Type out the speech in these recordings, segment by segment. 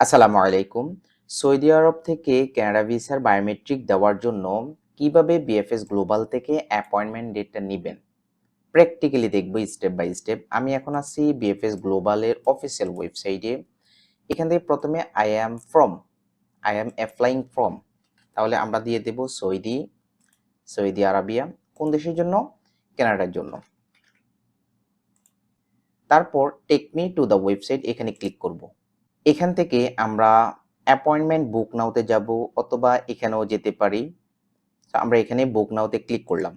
আসসালামু আলাইকুম। সৌদি আরব থেকে কানাডা ভিসার বায়োমেট্রিক দেওয়ার জন্য কীভাবে বিএফএস গ্লোবাল থেকে অ্যাপয়েন্টমেন্ট ডেটটা নেবেন? প্র্যাকটিক্যালি দেখব স্টেপ বাই স্টেপ আমি এখন আছি বিএফএস গ্লোবালের অফিসিয়াল ওয়েবসাইটে এখান থেকে প্রথমে I am from I am applying from তাহলে আমরা দিয়ে দেব সৌদি সৌদি আরবিয়া। কোন দেশের জন্য? কানাডার জন্য। তারপর take me to the website এখানে ক্লিক করব। এখান থেকে আমরা অ্যাপয়েন্টমেন্ট বুক নাওতে যাব অথবা এখানেও যেতে পারি। আমরা এখানে বুক নাওতে ক্লিক করলাম।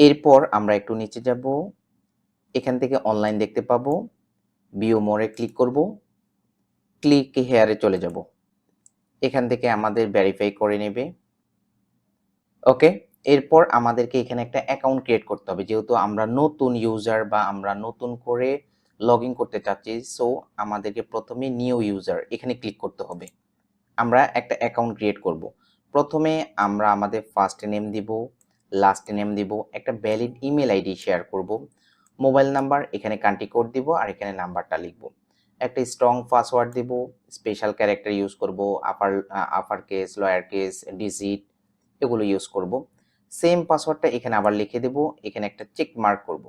এরপর আমরা একটু নিচে যাব। এখান থেকে অনলাইন দেখতে পাবো। বিও মোড়ে ক্লিক করব। ক্লিক হেয়ারে চলে যাব। এখান থেকে আমাদের ভেরিফাই করে নেবে। ওকে এরপর আমাদেরকে এখানে একটা অ্যাকাউন্ট ক্রিয়েট করতে হবে। যেহেতু আমরা নতুন ইউজার বা আমরা নতুন করে লগ করতে চাচ্ছি। সো আমাদেরকে প্রথমে নিউ ইউজার এখানে ক্লিক করতে হবে। আমরা একটা অ্যাকাউন্ট ক্রিয়েট করব। প্রথমে আমরা আমাদের ফার্স্ট নেম দিব লাস্ট নেম দিব, একটা ভ্যালিড ইমেল আইডি শেয়ার করব মোবাইল নাম্বার এখানে কান্ট্রি কোড দিব, আর এখানে নাম্বারটা লিখব। একটা স্ট্রং পাসওয়ার্ড দিব স্পেশাল ক্যারেক্টার ইউজ করব upper upper case lower case digit এগুলো ইউজ করব। সেম পাসওয়ার্ডটা এখানে আবার লিখে দেব, এখানে একটা চেক মার্ক করব।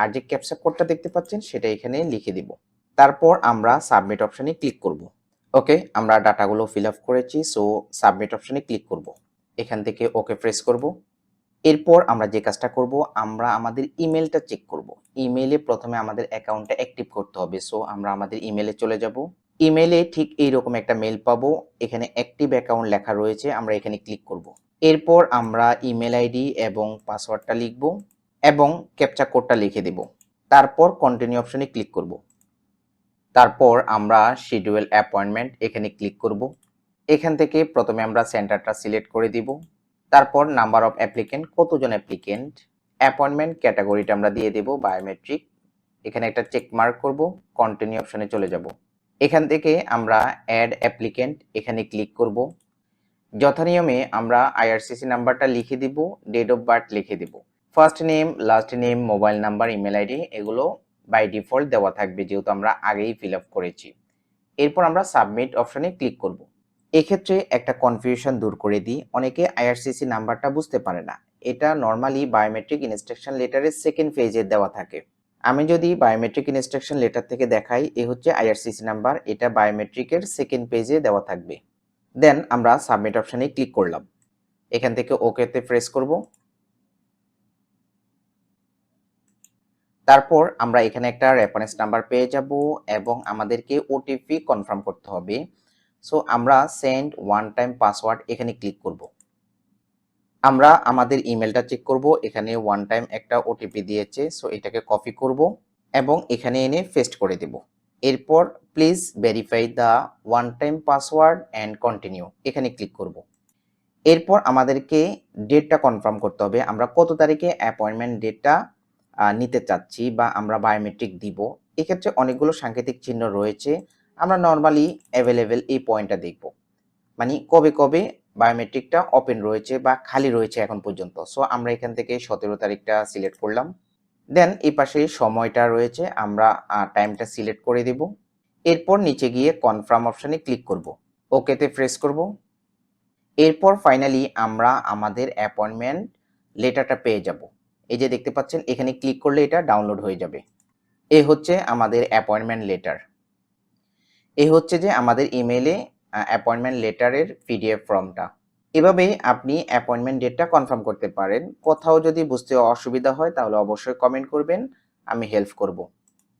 আর যে ক্যাপচা কোডটা দেখতে পাচ্ছেন, সেটা এখানে লিখে দিব। তারপর আমরা সাবমিট অপশনে ক্লিক করব। ওকে আমরা ডাটাগুলো ফিল আপ করেছি সো সাবমিট অপশনে ক্লিক করব। এখান থেকে ওকে প্রেস করব। এরপর আমরা যে কাজটা করব, আমরা আমাদের ইমেলটা চেক করব। ইমেলে প্রথমে আমাদের অ্যাকাউন্টটা অ্যাক্টিভ করতে হবে সো আমরা আমাদের ইমেলে চলে যাব। ইমেলে ঠিক এইরকম একটা মেল পাবো, এখানে অ্যাক্টিভ অ্যাকাউন্ট লেখা রয়েছে, আমরা এখানে ক্লিক করব। এরপর আমরা ইমেল আইডি এবং পাসওয়ার্ডটা লিখব। এবং ক্যাপচা কোডটা লিখে দেব। তারপর কন্টিনিউ অপশনে ক্লিক করব। তারপর আমরা শিডিউল অ্যাপয়েন্টমেন্ট এখানে ক্লিক করব। এখান থেকে প্রথমে আমরা সেন্টারটা সিলেক্ট করে দিব। তারপর নাম্বার অফ অ্যাপ্লিকেন্ট কতজন অ্যাপ্লিকেন্ট অ্যাপয়েন্টমেন্ট ক্যাটাগরিটা আমরা দিয়ে দেব বায়োমেট্রিক এখানে একটা চেক মার্ক করব কন্টিনিউ অপশনে চলে যাব। এখান থেকে আমরা অ্যাড অ্যাপ্লিকেন্ট এখানে ক্লিক করব। যথানিয়মে আমরা আইআরসিসি নাম্বারটা লিখে দিব ডেট অফ বার্থ লিখে দিব। First name last name mobile number email ID এগুলো বাই ডিফল্ট দেওয়া থাকবে যেহেতু আমরা আগেই ফিল আপ করেছি। এরপর আমরা সাবমিট অপশানে ক্লিক করব। এক্ষেত্রে একটা কনফিউশন দূর করে দিই। অনেকে আইআরসিসি নাম্বারটা বুঝতে পারে না। এটা নর্মালি বায়োমেট্রিক ইনস্ট্রাকশন লেটারের সেকেন্ড পেজে দেওয়া থাকে। আমি যদি বায়োমেট্রিক ইনস্ট্রাকশন লেটার থেকে দেখাই, এ হচ্ছে আইআরসিসি নাম্বার এটা বায়োমেট্রিকের সেকেন্ড পেজে দেওয়া থাকবে। দেন আমরা সাবমিট অপশানে ক্লিক করলাম। এখান থেকে ওকেতে প্রেস করব। তারপর আমরা এখানে একটা রেফারেন্স নাম্বার পেয়ে যাব এবং আমাদেরকে ওটিপি কনফার্ম করতে হবে। সো আমরা সেন্ড ওয়ান টাইম পাসওয়ার্ড এখানে ক্লিক করব। আমরা আমাদের ইমেলটা চেক করব। এখানে ওয়ান টাইম একটা ওটিপি দিয়েছে সো এটাকে কপি করব এবং এখানে এনে পেস্ট করে দেব। এরপর please verify the one time password and continue এখানে ক্লিক করব। এরপর আমাদেরকে ডেটটা কনফার্ম করতে হবে। আমরা কত তারিখে অ্যাপয়েন্টমেন্ট ডেটটা নিতে চাচ্ছি বা আমরা বায়োমেট্রিক দিব, এক্ষেত্রে অনেকগুলো সাংকেতিক চিহ্ন রয়েছে। আমরা নর্মালি অ্যাভেলেবেল এই পয়েন্টটা দেখব। মানে কবে কবে বায়োমেট্রিকটা ওপেন রয়েছে বা খালি রয়েছে এখন পর্যন্ত। সো আমরা এখান থেকে সতেরো তারিখটা সিলেক্ট করলাম। দেন এই পাশে সময়টা রয়েছে, আমরা টাইমটা সিলেক্ট করে দেব। এরপর নিচে গিয়ে কনফার্ম অপশানে ক্লিক করব। ওকেতে প্রেস করব। এরপর ফাইনালি আমরা আমাদের অ্যাপয়েন্টমেন্ট লেটারটা পেয়ে যাব। এই যে দেখতে পাচ্ছেন, এখানে ক্লিক করলে এটা ডাউনলোড হয়ে যাবে। এ হচ্ছে আমাদের অ্যাপয়েন্টমেন্ট লেটার এ হচ্ছে যে আমাদের ইমেলে অ্যাপয়েন্টমেন্ট লেটারের পিডিএফ ফর্মটা এভাবে আপনি অ্যাপয়েন্টমেন্ট ডেটটা কনফার্ম করতে পারেন। কোথাও যদি বুঝতে অসুবিধা হয়, তাহলে অবশ্যই কমেন্ট করবেন, আমি হেল্প করব।